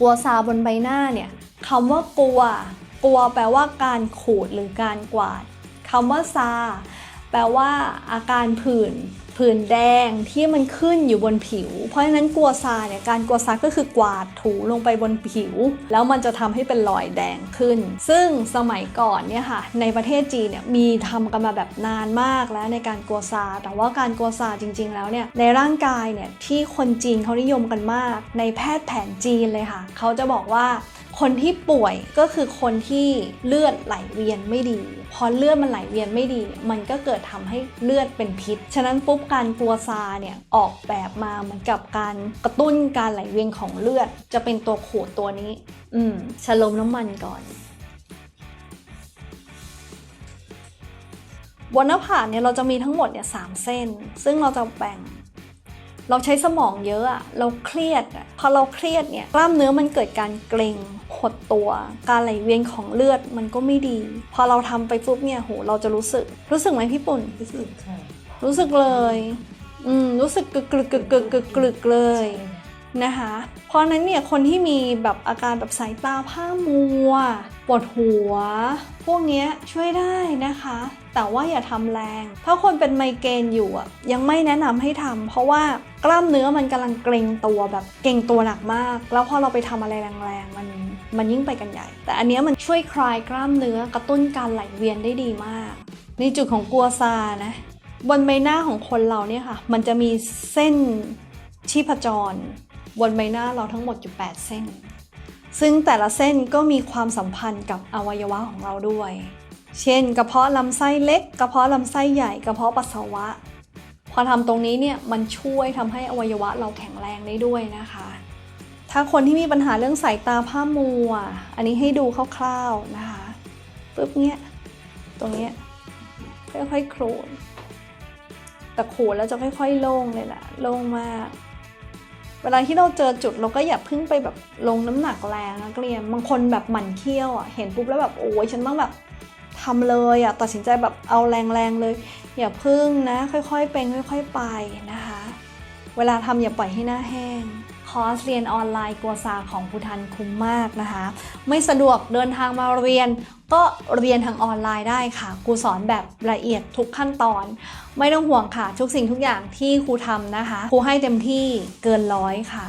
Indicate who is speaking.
Speaker 1: กลัวซาบนใบหน้าเนี่ยคำว่ากลัว กลัวแปลว่าการขูดหรือการกวาดคำว่าซา แปลว่าอาการผื่น ผื่นแดงที่มันขึ้นอยู่บนผิว เพราะฉะนั้นกัวซาเนี่ยการกัวซาก็คือกวาดถูลงไปบนผิว แล้วมันจะทำให้เป็นรอยแดงขึ้น ซึ่งสมัยก่อนเนี่ยค่ะในประเทศจีนเนี่ยมีทำกันมาแบบนานมากแล้วในการกัวซา แต่ว่าการกัวซาจริง ๆ แล้วเนี่ยในร่างกายเนี่ยที่คนจีนเขานิยมกันมาก ในแพทย์แผนจีนเลยค่ะเขาจะบอกว่าคนที่ป่วยก็คือคนที่เลือดไหลเวียนไม่ดี พอเลือดมันไหลเวียนไม่ดี มันก็เกิดทำให้เลือดเป็นพิษ ฉะนั้นปุ๊บการกลัวซาเนี่ยออกแบบมาเหมือนกับการกระตุ้นการไหลเวียนของเลือด จะเป็นตัวขูดตัวนี้ อืมชะลมน้ำมันก่อนบนหน้าผากเนี่ยเราจะมีทั้งหมดเนี่ยสามเส้น ซึ่งเราจะแบ่ง เราใช้สมองเยอะอะเราเครียดอะพอเราเครียดเนี่ยกล้ามเนื้อมันเกิดการเกร็ง หดตัว การไหลเวียนของเลือดมันก็ไม่ดี พอเราทำไปปุ๊บเนี่ยโหเราจะรู้สึก รู้สึกไหมพี่ปุ่น
Speaker 2: รู้สึกค่ะ
Speaker 1: รู้สึกเลย อืมรู้สึกกึกกึกกึกกึกกึกกึกเลยนะคะ เพราะฉะนั้นเนี่ยคนที่มีแบบอาการแบบสายตาผ้ามัวปวดหัว พวกเนี้ยช่วยได้นะคะ แต่ว่าอย่าทำแรง ถ้าคนเป็นไมเกรนอยู่อะยังไม่แนะนำให้ทำเพราะว่ากล้ามเนื้อมันกำลังเกร็งตัวแบบเกร็งตัวหนักมาก แล้วพอเราไปทำอะไรแรงๆมัน มันยิ่งไปกันใหญ่ แต่อันนี้มันช่วยคลายกล้ามเนื้อกระตุ้นการไหลเวียนได้ดีมาก ในจุดของกัวซานะบนใบหน้าของคนเราเนี่ยค่ะ มันจะมีเส้นชีพจร บนใบหน้าเราทั้งหมดอยู่8เส้น ซึ่งแต่ละเส้นก็มีความสัมพันธ์กับอวัยวะของเราด้วย เช่น กระเพาะลำไส้เล็ก กระเพาะลำไส้ใหญ่ กระเพาะปัสสาวะ พอทำตรงนี้เนี่ยมันช่วยทำให้อวัยวะเราแข็งแรงได้ด้วยนะคะ ถ้าคนที่มีปัญหาเรื่องสายตาผ้ามัว อันนี้ให้ดูคร่าวๆนะคะปึ๊บเนี้ย ตรงเนี้ยค่อยๆโคลนแต่ขูดแล้วจะค่อยๆโล่งเลยแหละโล่งมาก เวลาที่เราเจอจุดเราก็อย่าพิ่งไปแบบลงน้ำหนักแรงนักเรียนบางคนแบบหมั่นเคี้ยวอะเห็นปุ๊บแล้วแบบโอ้ยฉันต้องแบบทำเลยอะตัดสินใจแบบเอาแรงๆเลย อย่าพึ่งนะ ค่อยๆเป็นค่อย ๆไปนะคะ เวลาทำอย่าปล่อยให้หน้าแห้ง อร์สเรียนออนไลน์กัวซาของภูทันคุ้มมากนะคะ ไม่สะดวกเดินทางมาเรียน ก็เรียนทางออนไลน์ได้ค่ะครูสอนแบบละเอียดทุกขั้นตอน ไม่ต้องห่วงค่ะ ทุกสิ่งทุกอย่างที่ครูทำนะคะครูให้เต็มที่เกินร้อยค่ะ